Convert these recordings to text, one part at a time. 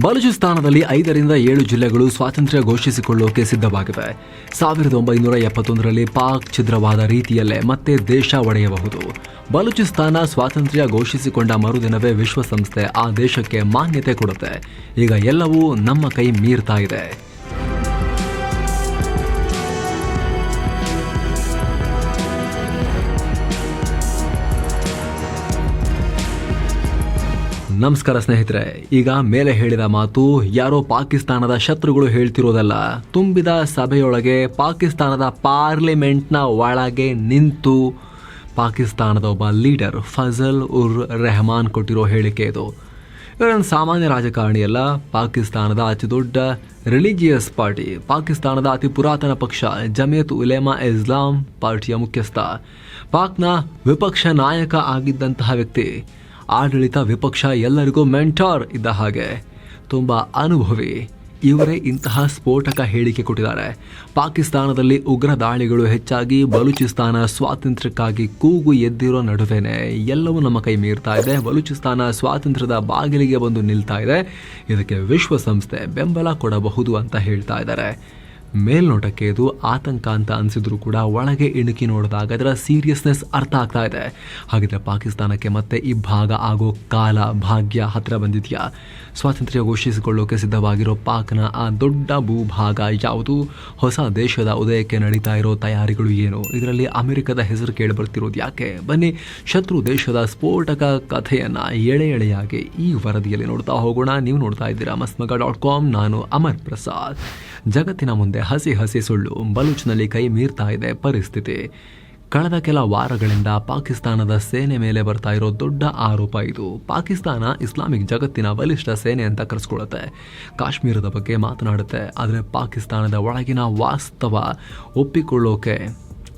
ಬಲೂಚಿಸ್ತಾನದಲ್ಲಿ ಐದರಿಂದ ಏಳು ಜಿಲ್ಲೆಗಳು ಸ್ವಾತಂತ್ರ್ಯ ಘೋಷಿಸಿಕೊಳ್ಳೋಕೆ ಸಿದ್ಧವಾಗಿವೆ. ಸಾವಿರದ ಒಂಬೈನೂರ ಎಪ್ಪತ್ತೊಂದರಲ್ಲಿ ಪಾಕ್ ಛಿದ್ರವಾದ ರೀತಿಯಲ್ಲೇ ಮತ್ತೆ ದೇಶ ಒಡೆಯಬಹುದು. ಬಲೂಚಿಸ್ತಾನ ಸ್ವಾತಂತ್ರ್ಯ ಘೋಷಿಸಿಕೊಂಡ ಮರುದಿನವೇ ವಿಶ್ವಸಂಸ್ಥೆ ಆ ದೇಶಕ್ಕೆ ಮಾನ್ಯತೆ ಕೊಡುತ್ತೆ. ಈಗ ಎಲ್ಲವೂ ನಮ್ಮ ಕೈ ಮೀರ್ತಾ ಇದೆ. ನಮಸ್ಕಾರ ಸ್ನೇಹಿತರೆ, ಈಗ ಮೇಲೆ ಹೇಳಿದ ಮಾತು ಯಾರೋ ಪಾಕಿಸ್ತಾನದ ಶತ್ರುಗಳು ಹೇಳ್ತಿರೋದಲ್ಲ. ತುಂಬಿದ ಸಭೆಯೊಳಗೆ ಪಾಕಿಸ್ತಾನದ ಪಾರ್ಲಿಮೆಂಟ್ನ ಒಳಗೆ ನಿಂತು ಪಾಕಿಸ್ತಾನದ ಒಬ್ಬ ಲೀಡರ್ ಫಜಲ್ ಉರ್ ರೆಹಮಾನ್ ಕೊಟ್ಟಿರೋ ಹೇಳಿಕೆ ಇದು. ಇವರೊಂದು ಸಾಮಾನ್ಯ ರಾಜಕಾರಣಿ ಅಲ್ಲ, ಪಾಕಿಸ್ತಾನದ ಅತಿ ದೊಡ್ಡ ರಿಲಿಜಿಯಸ್ ಪಾರ್ಟಿ, ಪಾಕಿಸ್ತಾನದ ಅತಿ ಪುರಾತನ ಪಕ್ಷ ಜಮಿಯತ್ ಉಲೇಮಾ ಇಸ್ಲಾಂ ಪಾರ್ಟಿಯ ಮುಖ್ಯಸ್ಥ. ಪಾಕ್ನ ವಿಪಕ್ಷ ನಾಯಕ ಆಗಿದ್ದಂತಹ ವ್ಯಕ್ತಿ. ಆಡಳಿತ ವಿಪಕ್ಷ ಎಲ್ಲರಿಗೂ ಮೆಂಟಾರ್ ಇದ್ದ ಹಾಗೆ. ತುಂಬ ಅನುಭವಿ. ಇವರೇ ಇಂತಹ ಸ್ಫೋಟಕ ಹೇಳಿಕೆ ಕೊಟ್ಟಿದ್ದಾರೆ. ಪಾಕಿಸ್ತಾನದಲ್ಲಿ ಉಗ್ರ ದಾಳಿಗಳು ಹೆಚ್ಚಾಗಿ ಬಲೂಚಿಸ್ತಾನ ಸ್ವಾತಂತ್ರ್ಯಕ್ಕಾಗಿ ಕೂಗು ಎದ್ದಿರೋ ನಡುವೆನೆ ಎಲ್ಲವೂ ನಮ್ಮ ಕೈ ಮೀರ್ತಾ ಇದೆ. ಬಲೂಚಿಸ್ತಾನ ಸ್ವಾತಂತ್ರ್ಯದ ಬಾಗಿಲಿಗೆ ಬಂದು ನಿಲ್ತಾ ಇದೆ. ಇದಕ್ಕೆ ವಿಶ್ವಸಂಸ್ಥೆ ಬೆಂಬಲ ಕೊಡಬಹುದು ಅಂತ ಹೇಳ್ತಾ ಇದ್ದಾರೆ. ಮೇಲ್ನೋಟಕ್ಕೆ ಇದು ಆತಂಕ ಅಂತ ಅನಿಸಿದ್ರು ಕೂಡ ಒಳಗೆ ಇಣುಕಿ ನೋಡಿದಾಗ ಅದರ ಸೀರಿಯಸ್ನೆಸ್ ಅರ್ಥ ಆಗ್ತಾ ಇದೆ. ಹಾಗಿದ್ರೆ ಪಾಕಿಸ್ತಾನಕ್ಕೆ ಮತ್ತೆ ಈ ಭಾಗ ಆಗೋ ಕಾಲ, ಭಾಗ್ಯ ಹತ್ತಿರ ಬಂದಿದೆಯಾ? ಸ್ವಾತಂತ್ರ್ಯ ಘೋಷಿಸಿಕೊಳ್ಳೋಕೆ ಸಿದ್ಧವಾಗಿರೋ ಪಾಕ್ನ ಆ ದೊಡ್ಡ ಭೂಭಾಗ ಯಾವುದು? ಹೊಸ ದೇಶದ ಉದಯಕ್ಕೆ ನಡೀತಾ ಇರೋ ತಯಾರಿಗಳು ಏನು? ಇದರಲ್ಲಿ ಅಮೆರಿಕದ ಹೆಸರು ಕೇಳಿ ಬರ್ತಿರೋದು ಯಾಕೆ? ಬನ್ನಿ ಶತ್ರು ದೇಶದ ಸ್ಫೋಟಕ ಕಥೆಯನ್ನು ಎಳೆ ಎಳೆಯಾಗಿ ಈ ವರದಿಯಲ್ಲಿ ನೋಡ್ತಾ ಹೋಗೋಣ. ನೀವು ನೋಡ್ತಾ ಇದ್ದೀರಾ ಮಸ್ಮಗ ಡಾಟ್ ಕಾಮ್. ನಾನು ಅಮರ್ ಪ್ರಸಾದ್. ಜಗತ್ತಿನ ಮುಂದೆ ಹಸಿ ಹಸಿ ಸುಳ್ಳು ಬಲೂಚ್ನಲ್ಲಿ ಕೈ ಮೀರ್ತಾ ಇದೆ ಪರಿಸ್ಥಿತಿ. ಕಳೆದ ಕೆಲ ವಾರಗಳಿಂದ ಪಾಕಿಸ್ತಾನದ ಸೇನೆ ಮೇಲೆ ಬರ್ತಾ ಇರೋ ದೊಡ್ಡ ಆರೋಪ ಇದು. ಪಾಕಿಸ್ತಾನ ಇಸ್ಲಾಮಿಕ್ ಜಗತ್ತಿನ ಬಲಿಷ್ಠ ಸೇನೆ ಅಂತ ಕರೆಸ್ಕೊಳ್ಳುತ್ತೆ. ಕಾಶ್ಮೀರದ ಬಗ್ಗೆ ಮಾತನಾಡುತ್ತೆ, ಆದರೆ ಪಾಕಿಸ್ತಾನದ ಒಳಗಿನ ವಾಸ್ತವ ಒಪ್ಪಿಕೊಳ್ಳೋಕೆ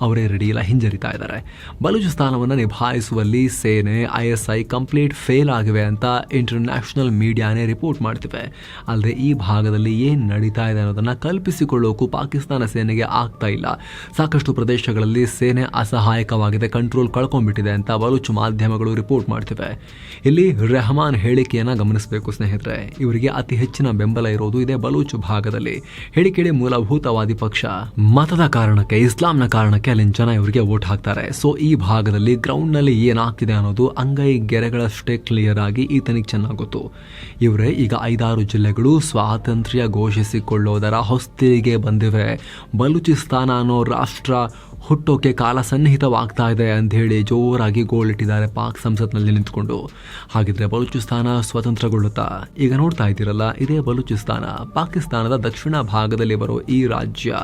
ಅವರೇ ರೆಡಿ ಇಲ್ಲ, ಹಿಂಜರಿತಾ ಇದ್ದಾರೆ. ಬಲೂಚಿಸ್ತಾನವನ್ನು ನಿಭಾಯಿಸುವಲ್ಲಿ ಸೇನೆ I S I complete fail ಆಗಿವೆ ಅಂತ ಇಂಟರ್ನ್ಯಾಷನಲ್ ಮೀಡಿಯಾನೇ ರಿಪೋರ್ಟ್ ಮಾಡ್ತಿವೆ. ಅಲ್ಲದೆ ಈ ಭಾಗದಲ್ಲಿ ಏನು ನಡೀತಾ ಇದೆ ಅನ್ನೋದನ್ನು ಕಲ್ಪಿಸಿಕೊಳ್ಳೋಕ್ಕೂ ಪಾಕಿಸ್ತಾನ ಸೇನೆಗೆ ಆಗ್ತಾ ಇಲ್ಲ. ಸಾಕಷ್ಟು ಪ್ರದೇಶಗಳಲ್ಲಿ ಸೇನೆ ಅಸಹಾಯಕವಾಗಿದೆ ಕಂಟ್ರೋಲ್ ಕಳ್ಕೊಂಡ್ಬಿಟ್ಟಿದೆ ಅಂತ ಬಲೂಚ್ ಮಾಧ್ಯಮಗಳು ರಿಪೋರ್ಟ್ ಮಾಡ್ತಿವೆ. ಇಲ್ಲಿ ರೆಹಮಾನ್ ಹೇಳಿಕೆಯನ್ನು ಗಮನಿಸಬೇಕು ಸ್ನೇಹಿತರೆ. ಇವರಿಗೆ ಅತಿ ಹೆಚ್ಚಿನ ಬೆಂಬಲ ಇರೋದು ಇದೆ ಬಲೂಚ್ ಭಾಗದಲ್ಲಿ. ಹೇಳಿಕೆಯಲ್ಲಿ ಮೂಲಭೂತವಾದಿ ಪಕ್ಷ. ಮತದ ಕಾರಣಕ್ಕೆ, ಇಸ್ಲಾಂನ ಕಾರಣಕ್ಕೆ ಅಲ್ಲಿನ ಜನ ಇವರಿಗೆ ವೋಟ್ ಹಾಕ್ತಾರೆ. ಸೊ ಈ ಭಾಗದಲ್ಲಿ ಗ್ರೌಂಡ್ನಲ್ಲಿ ಏನಾಗ್ತಿದೆ ಅನ್ನೋದು ಅಂಗೈ ಗೆರೆಗಳಷ್ಟೇ ಕ್ಲಿಯರ್ ಆಗಿ ಈತನಿಗೆ ಚೆನ್ನಾಗಿ ಇವರೇ ಈಗ ಐದಾರು ಜಿಲ್ಲೆಗಳು ಸ್ವಾತಂತ್ರ್ಯ ಘೋಷಿಸಿಕೊಳ್ಳೋದರ ಹೊಸ್ತಿಗೆ ಬಂದಿವೆ. ಬಲೂಚಿಸ್ತಾನ ಅನ್ನೋ ರಾಷ್ಟ್ರ ಹುಟ್ಟೋಕೆ ಕಾಲ ಸನ್ನಿಹಿತವಾಗ್ತಾ ಇದೆ ಅಂತ ಹೇಳಿ ಜೋರಾಗಿ ಗೋಳಿಟ್ಟಿದ್ದಾರೆ ಪಾಕ್ ಸಂಸತ್ನಲ್ಲಿ ನಿಂತ್ಕೊಂಡು. ಹಾಗಿದ್ರೆ ಬಲೂಚಿಸ್ತಾನ ಸ್ವತಂತ್ರಗೊಳ್ಳುತ್ತಾ? ಈಗ ನೋಡ್ತಾ ಇದ್ದೀರಲ್ಲ, ಇದೇ ಬಲೂಚಿಸ್ತಾನ. ಪಾಕಿಸ್ತಾನದ ದಕ್ಷಿಣ ಭಾಗದಲ್ಲಿ ಬರೋ ಈ ರಾಜ್ಯ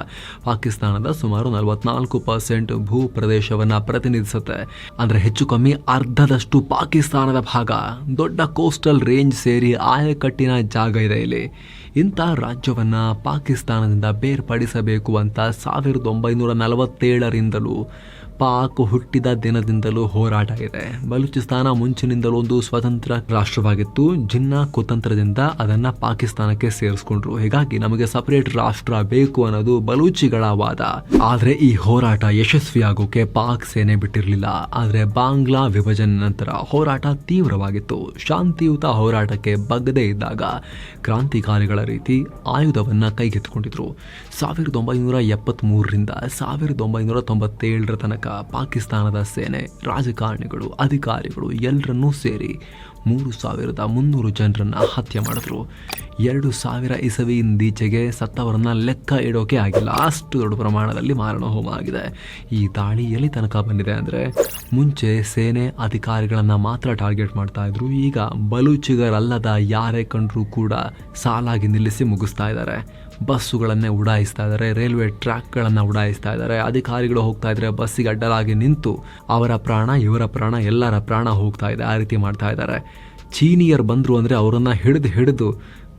ಪಾಕಿಸ್ತಾನದ ಸುಮಾರು ನಲವತ್ನಾಲ್ಕು ಪರ್ಸೆಂಟ್ ಭೂ ಪ್ರದೇಶವನ್ನು ಪ್ರತಿನಿಧಿಸುತ್ತೆ. ಅಂದ್ರೆ ಹೆಚ್ಚು ಕಮ್ಮಿ ಅರ್ಧದಷ್ಟು ಪಾಕಿಸ್ತಾನದ ಭಾಗ. ದೊಡ್ಡ ಕೋಸ್ಟಲ್ ರೇಂಜ್ ಸೇರಿ ಆಯಕಟ್ಟಿನ ಜಾಗ ಇದೆ ಇಲ್ಲಿ. ಇಂಥ ರಾಜ್ಯವನ್ನ ಪಾಕಿಸ್ತಾನದಿಂದ ಬೇರ್ಪಡಿಸಬೇಕು ಅಂತ ಸಾವಿರದ ಒಂಬೈನೂರ ನಲವತ್ತೇಳರಿಂದಲೂ ಪಾಕ್ ಹುಟ್ಟಿದ ದಿನದಿಂದಲೂ ಹೋರಾಟ ಇದೆ. ಬಲೂಚಿಸ್ತಾನ ಮುಂಚಿನಿಂದಲೂ ಒಂದು ಸ್ವತಂತ್ರ ರಾಷ್ಟ್ರವಾಗಿತ್ತು. ಜಿನ್ನಾ ಕುತಂತ್ರದಿಂದ ಅದನ್ನ ಪಾಕಿಸ್ತಾನಕ್ಕೆ ಸೇರಿಸ್ಕೊಂಡ್ರು. ಹೀಗಾಗಿ ನಮಗೆ ಸಪರೇಟ್ ರಾಷ್ಟ್ರ ಬೇಕು ಅನ್ನೋದು ಬಲೂಚಿಗಳ ವಾದ. ಆದ್ರೆ ಈ ಹೋರಾಟ ಯಶಸ್ವಿಯಾಗೋಕೆ ಪಾಕ್ ಸೇನೆ ಬಿಟ್ಟಿರಲಿಲ್ಲ. ಆದ್ರೆ ಬಾಂಗ್ಲಾ ವಿಭಜನೆ ನಂತರ ಹೋರಾಟ ತೀವ್ರವಾಗಿತ್ತು. ಶಾಂತಿಯುತ ಹೋರಾಟಕ್ಕೆ ಬಗ್ಗದೇ ಇದ್ದಾಗ ಕ್ರಾಂತಿಕಾರಿಗಳ ರೀತಿ ಆಯುಧವನ್ನ ಕೈಗೆತ್ತಿಕೊಂಡಿದ್ರು. ಸಾವಿರದ ಒಂಬೈನೂರ ಎಪ್ಪತ್ತ್ ಮೂರರಿಂದ ಸಾವಿರದ ಒಂಬೈನೂರ ತೊಂಬತ್ತೇಳರ ತನಕ ಪಾಕಿಸ್ತಾನದ ಸೇನೆ, ರಾಜಕಾರಣಿಗಳು, ಅಧಿಕಾರಿಗಳು ಎಲ್ಲರನ್ನೂ ಸೇರಿ ಮೂರು ಸಾವಿರದ ಮುನ್ನೂರು ಜನರನ್ನು ಹತ್ಯೆ ಮಾಡಿದ್ರು. ಎರಡು ಸಾವಿರ ಇಸವಿಯಿಂದೀಚೆಗೆ ಸತ್ತವರನ್ನ ಲೆಕ್ಕ ಇಡೋಕೆ ಆಗಿಲ್ಲ. ಅಷ್ಟು ದೊಡ್ಡ ಪ್ರಮಾಣದಲ್ಲಿ ಮಾರಣ ಹೋಮ ಆಗಿದೆ. ಈ ದಾಳಿ ಎಲ್ಲಿ ತನಕ ಬಂದಿದೆ ಅಂದರೆ ಮುಂಚೆ ಸೇನೆ ಅಧಿಕಾರಿಗಳನ್ನು ಮಾತ್ರ ಟಾರ್ಗೆಟ್ ಮಾಡ್ತಾ ಇದ್ರು. ಈಗ ಬಲೂಚಿಗರಲ್ಲದ ಯಾರೇ ಕಂಡರೂ ಕೂಡ ಸಾಲಾಗಿ ನಿಲ್ಲಿಸಿ ಮುಗಿಸ್ತಾ ಇದ್ದಾರೆ. ಬಸ್ಸುಗಳನ್ನೇ ಉಡಾಯಿಸ್ತಾ ಇದ್ದಾರೆ, ರೈಲ್ವೆ ಟ್ರ್ಯಾಕ್ಗಳನ್ನು ಉಡಾಯಿಸ್ತಾ ಇದ್ದಾರೆ. ಅಧಿಕಾರಿಗಳು ಹೋಗ್ತಾ ಇದ್ದಾರೆ ಬಸ್ಸಿಗೆ ಅಡ್ಡಲಾಗಿ ನಿಂತು ಅವರ ಪ್ರಾಣ, ಇವರ ಪ್ರಾಣ, ಎಲ್ಲರ ಪ್ರಾಣ ಹೋಗ್ತಾ ಇದೆ, ಆ ರೀತಿ ಮಾಡ್ತಾ ಇದ್ದಾರೆ. ಚೀನಿಯರ್ ಬಂದರು ಅಂದರೆ ಅವರನ್ನು ಹಿಡಿದು ಹಿಡಿದು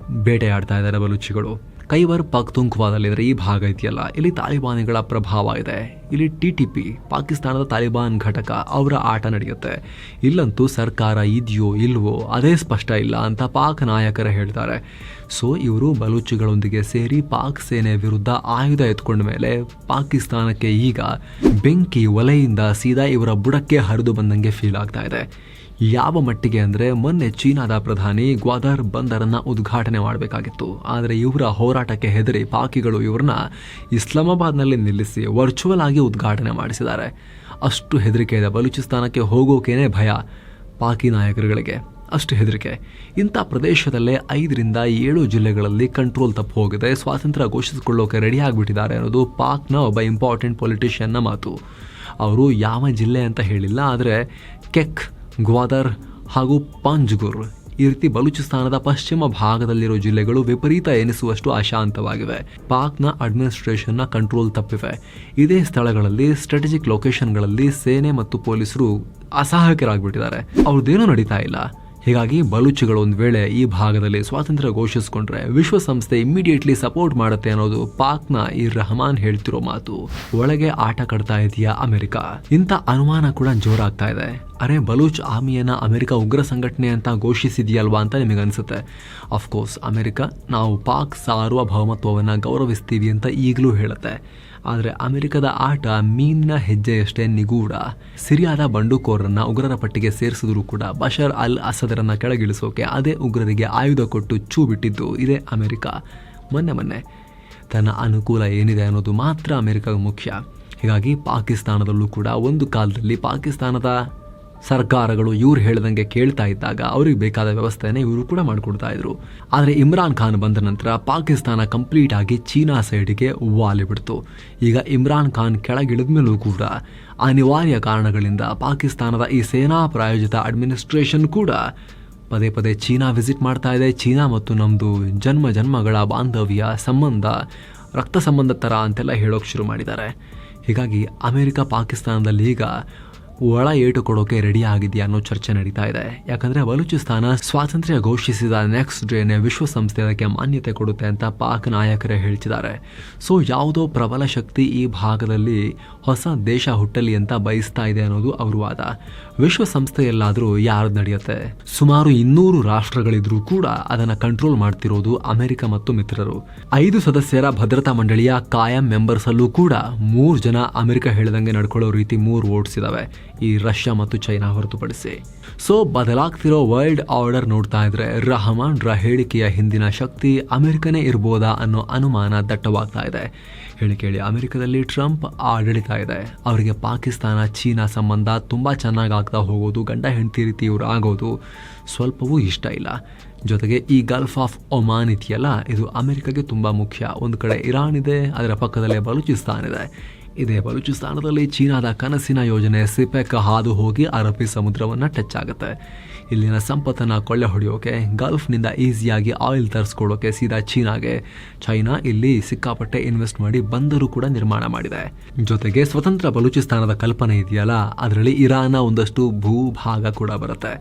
ಬೇಟೆಯಾಡ್ತಾ ಇದ್ದಾರೆ ಬಲೂಚಿಗಳು. ಕೈವರ್ ಪಕ್ತುಂಕ್ವಾದಲ್ಲಿ ಅಂದರೆ ಈ ಭಾಗ ಇದೆಯಲ್ಲ, ಇಲ್ಲಿ ತಾಲಿಬಾನಿಗಳ ಪ್ರಭಾವ ಇದೆ. ಇಲ್ಲಿ ಟಿ ಟಿ ಪಿ, ಪಾಕಿಸ್ತಾನದ ತಾಲಿಬಾನ್ ಘಟಕ, ಅವರ ಆಟ ನಡೆಯುತ್ತೆ. ಇಲ್ಲಂತೂ ಸರ್ಕಾರ ಇದೆಯೋ ಇಲ್ವೋ ಅದೇ ಸ್ಪಷ್ಟ ಇಲ್ಲ ಅಂತ ಪಾಕ್ ನಾಯಕರು ಹೇಳ್ತಾರೆ. ಸೊ, ಇವರು ಬಲೂಚಿಗಳೊಂದಿಗೆ ಸೇರಿ ಪಾಕ್ ಸೇನೆ ವಿರುದ್ಧ ಆಯುಧ ಎತ್ಕೊಂಡ ಮೇಲೆ ಪಾಕಿಸ್ತಾನಕ್ಕೆ ಈಗ ಬೆಂಕಿ ಒಲೆಯಿಂದ ಸೀದಾ ಇವರ ಬುಡಕ್ಕೆ ಹರಿದು ಬಂದಂಗೆ ಫೀಲ್ ಆಗ್ತಾ ಇದೆ. ಯಾವ ಮಟ್ಟಿಗೆ ಅಂದರೆ ಮೊನ್ನೆ ಚೀನಾದ ಪ್ರಧಾನಿ ಗ್ವಾದರ್ ಬಂದರನ್ನ ಉದ್ಘಾಟನೆ ಮಾಡಬೇಕಾಗಿತ್ತು. ಆದರೆ ಇವರ ಹೋರಾಟಕ್ಕೆ ಹೆದರಿ ಪಾಕಿಗಳು ಇವ್ರನ್ನ ಇಸ್ಲಾಮಾಬಾದ್ನಲ್ಲಿ ನಿಲ್ಲಿಸಿ ವರ್ಚುವಲ್ ಆಗಿ ಉದ್ಘಾಟನೆ ಮಾಡಿಸಿದ್ದಾರೆ. ಅಷ್ಟು ಹೆದರಿಕೆ ಇದೆ. ಬಲೂಚಿಸ್ತಾನಕ್ಕೆ ಹೋಗೋಕೇನೆ ಭಯ ಪಾಕಿ ನಾಯಕರುಗಳಿಗೆ. ಅಷ್ಟು ಹೆದರಿಕೆ. ಇಂಥ ಪ್ರದೇಶದಲ್ಲೇ ಐದರಿಂದ ಏಳು ಜಿಲ್ಲೆಗಳಲ್ಲಿ ಕಂಟ್ರೋಲ್ ತಪ್ಪು ಹೋಗಿದೆ. ಸ್ವಾತಂತ್ರ್ಯ ಘೋಷಿಸಿಕೊಳ್ಳೋಕೆ ರೆಡಿ ಆಗಿಬಿಟ್ಟಿದ್ದಾರೆ ಅನ್ನೋದು ಪಾಕ್ನ ಒಬ್ಬ ಇಂಪಾರ್ಟೆಂಟ್ ಪೊಲಿಟಿಷಿಯನ್ನ ಮಾತು. ಅವರು ಯಾವ ಜಿಲ್ಲೆ ಅಂತ ಹೇಳಿಲ್ಲ, ಆದರೆ ಕೆಕ್, ಗ್ವಾದರ್ ಹಾಗೂ ಪಂಜ್ಗುರ್ ಈ ರೀತಿ ಬಲೂಚಿಸ್ತಾನದ ಪಶ್ಚಿಮ ಭಾಗದಲ್ಲಿರೋ ಜಿಲ್ಲೆಗಳು ವಿಪರೀತ ಎನಿಸುವಷ್ಟು ಅಶಾಂತವಾಗಿವೆ. ಪಾಕ್ನ ಅಡ್ಮಿನಿಸ್ಟ್ರೇಷನ್ನ ಕಂಟ್ರೋಲ್ ತಪ್ಪಿವೆ. ಇದೇ ಸ್ಥಳಗಳಲ್ಲಿ ಸ್ಟ್ರಾಟಜಿಕ್ ಲೊಕೇಶನ್ಗಳಲ್ಲಿ ಸೇನೆ ಮತ್ತು ಪೊಲೀಸರು ಅಸಹಾಯಕರಾಗ್ಬಿಟ್ಟಿದ್ದಾರೆ. ಅವ್ರದ್ದೇನೂ ನಡೀತಾ ಇಲ್ಲ. ಹೀಗಾಗಿ ಬಲೂಚಿಗಳು ಒಂದು ವೇಳೆ ಈ ಭಾಗದಲ್ಲಿ ಸ್ವಾತಂತ್ರ್ಯ ಘೋಷಿಸಿಕೊಂಡ್ರೆ ವಿಶ್ವಸಂಸ್ಥೆ ಇಮಿಡಿಯೇಟ್ಲಿ ಸಪೋರ್ಟ್ ಮಾಡುತ್ತೆ ಅನ್ನೋದು ಪಾಕ್ನ ಈ ರಹಮಾನ್ ಹೇಳ್ತಿರೋ ಮಾತು. ಒಳಗೆ ಆಟ ಕಡ್ತಾ ಇದೆಯಾ ಅಮೆರಿಕ? ಇಂಥ ಅನುಮಾನ ಕೂಡ ಜೋರಾಗ್ತಾ ಇದೆ. ಅರೆ ಬಲೂಚ್ ಆರ್ಮಿಯನ್ನ ಅಮೆರಿಕ ಉಗ್ರ ಸಂಘಟನೆ ಅಂತ ಘೋಷಿಸಿದೆಯಲ್ವಾ ಅಂತ ನಿಮಗೆ ಅನಿಸುತ್ತೆ ಅಫ್ಕೋರ್ಸ್ ಅಮೆರಿಕ, ನಾವು ಪಾಕ್ ಸಾರ್ವಭೌಮತ್ವವನ್ನು ಗೌರವಿಸ್ತೀವಿ ಅಂತ ಈಗಲೂ ಹೇಳುತ್ತೆ. ಆದರೆ ಅಮೆರಿಕದ ಆಟ ಮೀನಿನ ಹೆಜ್ಜೆಯಷ್ಟೇ ನಿಗೂಢ. ಸಿರಿಯಾದ ಬಂಡುಕೋರರನ್ನ ಉಗ್ರರ ಪಟ್ಟಿಗೆ ಸೇರಿಸಿದರೂ ಕೂಡ ಬಷರ್ ಅಲ್ ಅಸದರನ್ನ ಕೆಳಗಿಳಿಸೋಕೆ ಅದೇ ಉಗ್ರರಿಗೆ ಆಯುಧ ಕೊಟ್ಟು ಚೂ ಬಿಟ್ಟಿದ್ದು ಇದೇ ಅಮೆರಿಕ. ಮೊನ್ನೆ ಮೊನ್ನೆ. ತನ್ನ ಅನುಕೂಲ ಏನಿದೆ ಅನ್ನೋದು ಮಾತ್ರ ಅಮೆರಿಕ ಮುಖ್ಯ. ಹೀಗಾಗಿ ಪಾಕಿಸ್ತಾನದಲ್ಲೂ ಕೂಡ ಒಂದು ಕಾಲದಲ್ಲಿ ಪಾಕಿಸ್ತಾನದ ಸರ್ಕಾರಗಳು ಇವ್ರು ಹೇಳ್ದಂಗೆ ಕೇಳ್ತಾ ಇದ್ದಾಗ ಅವ್ರಿಗೆ ಬೇಕಾದ ವ್ಯವಸ್ಥೆನ ಇವರು ಕೂಡ ಮಾಡಿಕೊಡ್ತಾ ಇದ್ರು. ಆದರೆ ಇಮ್ರಾನ್ ಖಾನ್ ಬಂದ ನಂತರ ಪಾಕಿಸ್ತಾನ ಕಂಪ್ಲೀಟ್ ಆಗಿ ಚೀನಾ ಸೈಡ್ಗೆ ವಾಲಿ ಬಿಡ್ತು. ಈಗ ಇಮ್ರಾನ್ ಖಾನ್ ಕೆಳಗಿಳಿದ ಮೇಲೂ ಕೂಡ ಅನಿವಾರ್ಯ ಕಾರಣಗಳಿಂದ ಪಾಕಿಸ್ತಾನದ ಈ ಸೇನಾ ಪ್ರಾಯೋಜಿತ ಅಡ್ಮಿನಿಸ್ಟ್ರೇಷನ್ ಕೂಡ ಪದೇ ಪದೇ ಚೀನಾ ವಿಸಿಟ್ ಮಾಡ್ತಾ ಇದೆ. ಚೀನಾ ಮತ್ತು ನಮ್ಮದು ಜನ್ಮ ಜನ್ಮಗಳ ಬಾಂಧವ್ಯ ಸಂಬಂಧ, ರಕ್ತ ಸಂಬಂಧ ಥರ ಅಂತೆಲ್ಲ ಹೇಳೋಕೆ ಶುರು ಮಾಡಿದ್ದಾರೆ. ಹೀಗಾಗಿ ಅಮೆರಿಕ ಪಾಕಿಸ್ತಾನದಲ್ಲಿ ಈಗ ಒಳ ಏಟು ಕೊಡೋಕೆ ರೆಡಿ ಆಗಿದೆಯಾ ಅನ್ನೋ ಚರ್ಚೆ ನಡೀತಾ ಇದೆ. ಯಾಕಂದ್ರೆ ಬಲೂಚಿಸ್ತಾನ ಸ್ವಾತಂತ್ರ್ಯ ಘೋಷಿಸಿದ ನೆಕ್ಸ್ಟ್ ಡೇನೆ ವಿಶ್ವಸಂಸ್ಥೆ ಅದಕ್ಕೆ ಮಾನ್ಯತೆ ಕೊಡುತ್ತೆ ಅಂತ ಪಾಕ್ ನಾಯಕರೇ ಹೇಳ್ತಿದ್ದಾರೆ. ಸೊ ಯಾವುದೋ ಪ್ರಬಲ ಶಕ್ತಿ ಈ ಭಾಗದಲ್ಲಿ ಹೊಸ ದೇಶ ಹುಟ್ಟಲಿ ಅಂತ ಬಯಸ್ತಾ ಇದೆ ಅನ್ನೋದು ಅವರು ವಾದ. ವಿಶ್ವಸಂಸ್ಥೆಯಲ್ಲಾದರೂ ಯಾರ್ದು ನಡೆಯುತ್ತೆ? ಸುಮಾರು ಇನ್ನೂರು ರಾಷ್ಟ್ರಗಳಿದ್ರೂ ಕೂಡ ಅದನ್ನ ಕಂಟ್ರೋಲ್ ಮಾಡ್ತಿರೋದು ಅಮೆರಿಕ ಮತ್ತು ಮಿತ್ರರು. ಐದು ಸದಸ್ಯರ ಭದ್ರತಾ ಮಂಡಳಿಯ ಕಾಯಂ ಮೆಂಬರ್ಸಲ್ಲೂ ಕೂಡ ಮೂರು ಜನ ಅಮೆರಿಕ ಹೇಳಿದಂಗೆ ನಡ್ಕೊಳ್ಳೋ ರೀತಿ ಮೂರು ವೋಟ್ಸ್ ಇದಾವೆ ಈ ರಷ್ಯಾ ಮತ್ತು ಚೈನಾ ಹೊರತುಪಡಿಸಿ. ಸೊ ಬದಲಾಗ್ತಿರೋ ವರ್ಲ್ಡ್ ಆರ್ಡರ್ ನೋಡ್ತಾ ಇದ್ರೆ ರಹಮಾನ್ ರ ಹೇಳಿಕೆಯ ಹಿಂದಿನ ಶಕ್ತಿ ಅಮೆರಿಕನೇ ಇರ್ಬೋದಾ ಅನ್ನೋ ಅನುಮಾನ ದಟ್ಟವಾಗ್ತಾ ಇದೆ. ಹೇಳಿ ಕೇಳಿ, ಅಮೆರಿಕದಲ್ಲಿ ಟ್ರಂಪ್ ಆಡಳಿತ ಇದೆ. ಅವರಿಗೆ ಪಾಕಿಸ್ತಾನ, ಚೀನಾ ಸಂಬಂಧ ತುಂಬ ಚೆನ್ನಾಗಿ ಆಗ್ತಾ ಹೋಗೋದು, ಗಂಡ ಹೆಂಡತಿ ರೀತಿ ಇವರು ಆಗೋದು ಸ್ವಲ್ಪವೂ ಇಷ್ಟ ಇಲ್ಲ. ಜೊತೆಗೆ ಈ ಗಲ್ಫ್ ಆಫ್ ಒಮಾನ್ ಇದೆಯಲ್ಲ, ಇದು ಅಮೆರಿಕಗೆ ತುಂಬ ಮುಖ್ಯ. ಒಂದು ಕಡೆ ಇರಾನ್ ಇದೆ, ಅದರ ಪಕ್ಕದಲ್ಲೇ ಬಲೂಚಿಸ್ತಾನ್ ಇದೆ. ಇದೇ ಬಲೂಚಿಸ್ತಾನದಲ್ಲಿ ಚೀನಾದ ಕನಸಿನ ಯೋಜನೆ ಸಿಪೆಕ್ ಹಾದು ಹೋಗಿ ಅರಬ್ಬಿ ಸಮುದ್ರವನ್ನು ಟಚ್ ಆಗುತ್ತೆ ಇಲ್ಲಿನ ಸಂಪತ್ತನ್ನು ಕೊಳ್ಳೆ ಹೊಡೆಯೋಕೆ, ಗಲ್ಫ್ನಿಂದ ಈಸಿಯಾಗಿ ಆಯಿಲ್ ತರಿಸ್ಕೊಳ್ಳೋಕೆ ಸೀದಾ ಚೀನಾಗೆ. ಚೈನಾ ಇಲ್ಲಿ ಸಿಕ್ಕಾಪಟ್ಟೆ ಇನ್ವೆಸ್ಟ್ ಮಾಡಿ ಬಂದರು ಕೂಡ ನಿರ್ಮಾಣ ಮಾಡಿದೆ. ಜೊತೆಗೆ ಸ್ವತಂತ್ರ ಬಲೂಚಿಸ್ತಾನದ ಕಲ್ಪನೆ ಇದೆಯಲ್ಲ, ಅದರಲ್ಲಿ ಇರಾನ್ನ ಒಂದಷ್ಟು ಭೂಭಾಗ ಕೂಡ ಬರುತ್ತೆ.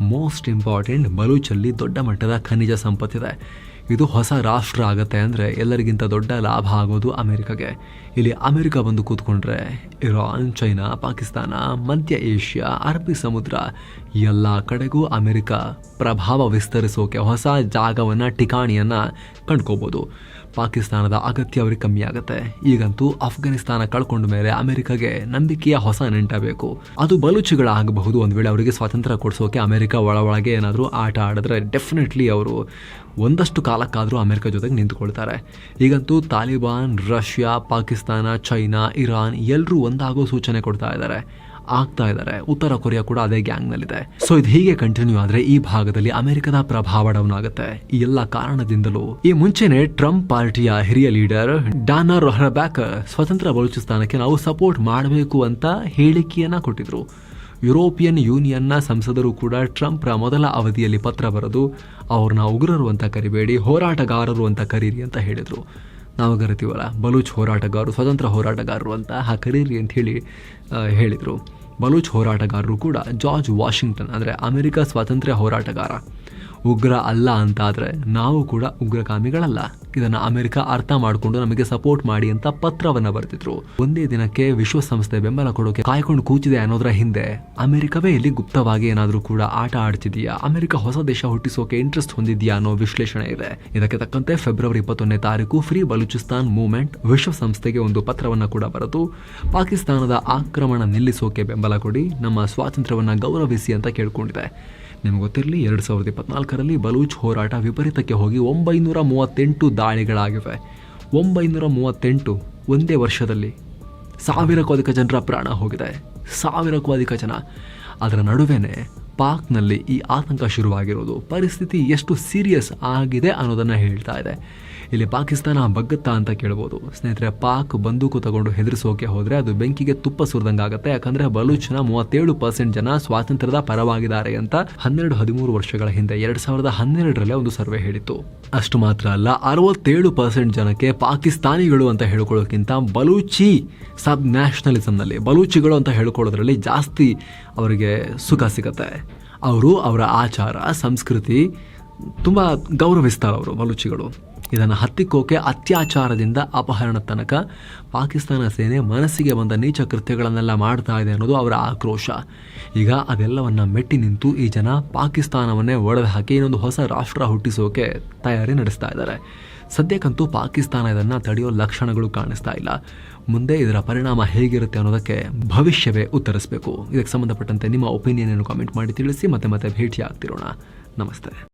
ಮೋಸ್ಟ್ ಇಂಪಾರ್ಟೆಂಟ್, ಬಲೂಚಲ್ಲಿ ದೊಡ್ಡ ಮಟ್ಟದ ಖನಿಜ ಸಂಪತ್ತಿದೆ. ಇದು ಹೊಸ ರಾಷ್ಟ್ರ ಆಗುತ್ತೆ ಅಂದರೆ ಎಲ್ಲರಿಗಿಂತ ದೊಡ್ಡ ಲಾಭ ಆಗೋದು ಅಮೆರಿಕಗೆ. ಇಲ್ಲಿ ಅಮೆರಿಕ ಬಂದು ಕೂತ್ಕೊಂಡ್ರೆ ಇರಾನ್, ಚೈನಾ, ಪಾಕಿಸ್ತಾನ, ಮಧ್ಯ ಏಷ್ಯಾ, ಅರಬ್ಬಿ ಸಮುದ್ರ ಎಲ್ಲ ಕಡೆಗೂ ಅಮೆರಿಕ ಪ್ರಭಾವ ವಿಸ್ತರಿಸೋಕೆ ಹೊಸ ಜಾಗವನ್ನು, ಠಿಕಾಣಿಯನ್ನು ಕಂಡ್ಕೋಬೋದು. ಪಾಕಿಸ್ತಾನದ ಅಗತ್ಯ ಅವ್ರಿಗೆ ಕಮ್ಮಿ ಆಗುತ್ತೆ. ಈಗಂತೂ ಅಫ್ಘಾನಿಸ್ತಾನ ಕಳ್ಕೊಂಡ ಮೇಲೆ ಅಮೆರಿಕಗೆ ನಂಬಿಕೆಯ ಹೊಸ ನೆಂಟ ಬೇಕು. ಅದು ಬಲೂಚಿಗಳಾಗಬಹುದು. ಒಂದು ವೇಳೆ ಅವರಿಗೆ ಸ್ವಾತಂತ್ರ್ಯ ಕೊಡಿಸೋಕೆ ಅಮೆರಿಕ ಒಳ ಒಳಗೆ ಏನಾದರೂ ಆಟ ಆಡಿದ್ರೆ ಡೆಫಿನೆಟ್ಲಿ ಅವರು ಒಂದಷ್ಟು ಕಾಲಕ್ಕಾದರೂ ಅಮೆರಿಕ ಜೊತೆಗೆ ನಿಂತ್ಕೊಳ್ತಾರೆ. ಈಗಂತೂ Taliban, Russia, Pakistan, China, Iran ಎಲ್ಲರೂ ಒಂದಾಗೋ ಸೂಚನೆ ಕೊಡ್ತಾ ಇದ್ದಾರೆ. ಆಗ್ತಾ ಇದ್ದಾರೆ. ಉತ್ತರ ಕೊರಿಯಾ ಕೂಡ ಅದೇ ಗ್ಯಾಂಗ್ನಲ್ಲಿದೆ. ಸೊ ಇದು ಹೀಗೆ ಕಂಟಿನ್ಯೂ ಆದ್ರೆ ಈ ಭಾಗದಲ್ಲಿ ಅಮೆರಿಕದ ಪ್ರಭಾವ ಡೌನ್ ಆಗುತ್ತೆ ಈ ಎಲ್ಲ ಕಾರಣದಿಂದಲೂ ಈ ಮುಂಚೆನೆ ಟ್ರಂಪ್ ಪಾರ್ಟಿಯ ಹಿರಿಯ ಲೀಡರ್ ಡಾನರ್ ರೊಹರ್ಬ್ಯಾಕ್ ಸ್ವತಂತ್ರ ಬಲೂಚಿಸ್ತಾನಕ್ಕೆ ನಾವು ಸಪೋರ್ಟ್ ಮಾಡಬೇಕು ಅಂತ ಹೇಳಿಕೆಯನ್ನ ಕೊಟ್ಟಿದ್ರು. ಯುರೋಪಿಯನ್ ಯೂನಿಯನ್ನ ಸಂಸದರು ಕೂಡ ಟ್ರಂಪ್ರ ಮೊದಲ ಅವಧಿಯಲ್ಲಿ ಪತ್ರ ಬರೆದು, ಅವ್ರನ್ನ ಉಗ್ರರು ಅಂತ ಕರಿಬೇಡಿ, ಹೋರಾಟಗಾರರು ಅಂತ ಕರೀರಿ ಅಂತ ಹೇಳಿದರು. ನಾವು ಕರಿತೀವಲ್ಲ ಬಲೂಚ್ ಹೋರಾಟಗಾರರು ಸ್ವತಂತ್ರ ಹೋರಾಟಗಾರರು ಅಂತ ಹಾ ಕರೀರಿ ಆ, ಹೇಳಿದರು. ಬಲೂಚ್ ಹೋರಾಟಗಾರರು ಕೂಡ ಜಾರ್ಜ್ ವಾಷಿಂಗ್ಟನ್ ಅಂದರೆ ಅಮೆರಿಕ ಸ್ವಾತಂತ್ರ್ಯ ಹೋರಾಟಗಾರ. ಉಗ್ರ ಅಲ್ಲ ಅಂತಾದರೆ ನಾವು ಕೂಡ ಉಗ್ರಗಾಮಿಗಳಲ್ಲ. ಇದನ್ನು ಅಮೆರಿಕ ಅರ್ಥ ಮಾಡಿಕೊಂಡು ನಮಗೆ ಸಪೋರ್ಟ್ ಮಾಡಿ ಅಂತ ಪತ್ರವನ್ನು ಬರೆದಿದ್ರು ಒಂದೇ ದಿನಕ್ಕೆ ವಿಶ್ವಸಂಸ್ಥೆ ಬೆಂಬಲ ಕೊಡೋಕೆ ಕಾಯ್ಕೊಂಡು ಕೂತಿದೆ ಅನ್ನೋದರ ಹಿಂದೆ ಅಮೆರಿಕವೇ ಇಲ್ಲಿ ಗುಪ್ತವಾಗಿ ಏನಾದರೂ ಕೂಡ ಆಟ ಆಡ್ತಿದೆಯಾ? ಅಮೆರಿಕ ಹೊಸ ದೇಶ ಹುಟ್ಟಿಸೋಕೆ ಇಂಟ್ರೆಸ್ಟ್ ಹೊಂದಿದೆಯಾ ಅನ್ನೋ ವಿಶ್ಲೇಷಣೆ ಇದೆ. ಇದಕ್ಕೆ ತಕ್ಕಂತೆ ಫೆಬ್ರವರಿ ಇಪ್ಪತ್ತೊಂದನೇ ತಾರೀಕು ಫ್ರೀ ಬಲೂಚಿಸ್ತಾನ್ ಮೂವ್ಮೆಂಟ್ ವಿಶ್ವಸಂಸ್ಥೆಗೆ ಒಂದು ಪತ್ರವನ್ನು ಕೂಡ ಬರೆದು, ಪಾಕಿಸ್ತಾನದ ಆಕ್ರಮಣ ನಿಲ್ಲಿಸೋಕೆ ಬೆಂಬಲ ಕೊಡಿ, ನಮ್ಮ ಸ್ವಾತಂತ್ರ್ಯವನ್ನು ಗೌರವಿಸಿ ಅಂತ ಕೇಳ್ಕೊಂಡಿದೆ. ನಿಮ್ಗೆ ಗೊತ್ತಿರಲಿ, ಎರಡು ಸಾವಿರದ ಇಪ್ಪತ್ನಾಲ್ಕರಲ್ಲಿ ಬಲೂಚ್ ಹೋರಾಟ ವಿಪರೀತಕ್ಕೆ ಹೋಗಿ ಒಂಬೈನೂರ ಮೂವತ್ತೆಂಟು ದಾಳಿಗಳಾಗಿವೆ. ಒಂಬೈನೂರ ಮೂವತ್ತೆಂಟು ಒಂದೇ ವರ್ಷದಲ್ಲಿ ಸಾವಿರಕ್ಕೂ ಅಧಿಕ ಜನರ ಪ್ರಾಣ ಹೋಗಿದೆ. ಸಾವಿರಕ್ಕೂ ಅಧಿಕ ಜನ. ಅದರ ನಡುವೆನೇ ಪಾಕ್ನಲ್ಲಿ ಈ ಆತಂಕ ಶುರುವಾಗಿರೋದು. ಪರಿಸ್ಥಿತಿ ಎಷ್ಟು ಸೀರಿಯಸ್ ಆಗಿದೆ ಅನ್ನೋದನ್ನು ಹೇಳ್ತಾ ಇದೆ. ಇಲ್ಲಿ ಪಾಕಿಸ್ತಾನ ಬಗ್ಗತ್ತಾ ಅಂತ ಕೇಳ್ಬೋದು. ಸ್ನೇಹಿತರೆ, ಪಾಕ್ ಬಂದೂಕು ತಗೊಂಡು ಹೆದರಿಸೋಕೆ ಹೋದರೆ ಅದು ಬೆಂಕಿಗೆ ತುಪ್ಪ ಸುರಿದಂಗೆ ಆಗುತ್ತೆ ಯಾಕಂದರೆ ಬಲೂಚ್ನ ಮೂವತ್ತೇಳು ಪರ್ಸೆಂಟ್ ಜನ ಸ್ವಾತಂತ್ರ್ಯದ ಪರವಾಗಿದ್ದಾರೆ ಅಂತ ಹನ್ನೆರಡು ಹದಿಮೂರು ವರ್ಷಗಳ ಹಿಂದೆ ಎರಡ್ ಸಾವಿರದ ಹನ್ನೆರಡರಲ್ಲೇ ಒಂದು ಸರ್ವೆ ಹೇಳಿತ್ತು. ಅಷ್ಟು ಮಾತ್ರ ಅಲ್ಲ, ಅರವತ್ತೇಳು ಪರ್ಸೆಂಟ್ ಜನಕ್ಕೆ ಪಾಕಿಸ್ತಾನಿಗಳು ಅಂತ ಹೇಳ್ಕೊಳ್ಳೋಕ್ಕಿಂತ ಬಲೂಚಿ ಸಬ್ ನ್ಯಾಷನಲಿಸಮ್ನಲ್ಲಿ ಬಲೂಚಿಗಳು ಅಂತ ಹೇಳ್ಕೊಳ್ಳೋದ್ರಲ್ಲಿ ಜಾಸ್ತಿ ಅವರಿಗೆ ಸುಖ ಸಿಗುತ್ತೆ. ಅವರು ಅವರ ಆಚಾರ, ಸಂಸ್ಕೃತಿ ತುಂಬ ಗೌರವಿಸ್ತಾರೆ ಅವರು ಬಲೂಚಿಗಳು. ಇದನ್ನು ಹತ್ತಿಕ್ಕೋಕೆ ಅತ್ಯಾಚಾರದಿಂದ ಅಪಹರಣ ತನಕ ಪಾಕಿಸ್ತಾನ ಸೇನೆ ಮನಸ್ಸಿಗೆ ಬಂದ ನೀಚ ಕೃತ್ಯಗಳನ್ನೆಲ್ಲ ಮಾಡ್ತಾ ಇದೆ ಅನ್ನೋದು ಅವರ ಆಕ್ರೋಶ. ಈಗ ಅದೆಲ್ಲವನ್ನು ಮೆಟ್ಟಿ ನಿಂತು ಈ ಜನ ಪಾಕಿಸ್ತಾನವನ್ನೇ ಒಡೆದು ಹಾಕಿ ಇನ್ನೊಂದು ಹೊಸ ರಾಷ್ಟ್ರ ಹುಟ್ಟಿಸೋಕೆ ತಯಾರಿ ನಡೆಸ್ತಾ ಇದ್ದಾರೆ. ಸದ್ಯಕ್ಕಂತೂ ಪಾಕಿಸ್ತಾನ ಇದನ್ನು ತಡೆಯೋ ಲಕ್ಷಣಗಳು ಕಾಣಿಸ್ತಾ ಇಲ್ಲ. ಮುಂದೆ ಇದರ ಪರಿಣಾಮ ಹೇಗಿರುತ್ತೆ ಅನ್ನೋದಕ್ಕೆ ಭವಿಷ್ಯವೇ ಉತ್ತರಿಸಬೇಕು. ಇದಕ್ಕೆ ಸಂಬಂಧಪಟ್ಟಂತೆ ನಿಮ್ಮ ಒಪಿನಿಯನ್ ಕಾಮೆಂಟ್ ಮಾಡಿ ತಿಳಿಸಿ ಮತ್ತೆ ಮತ್ತೆ ಭೇಟಿ ಆಗ್ತಿರೋಣ ನಮಸ್ತೆ.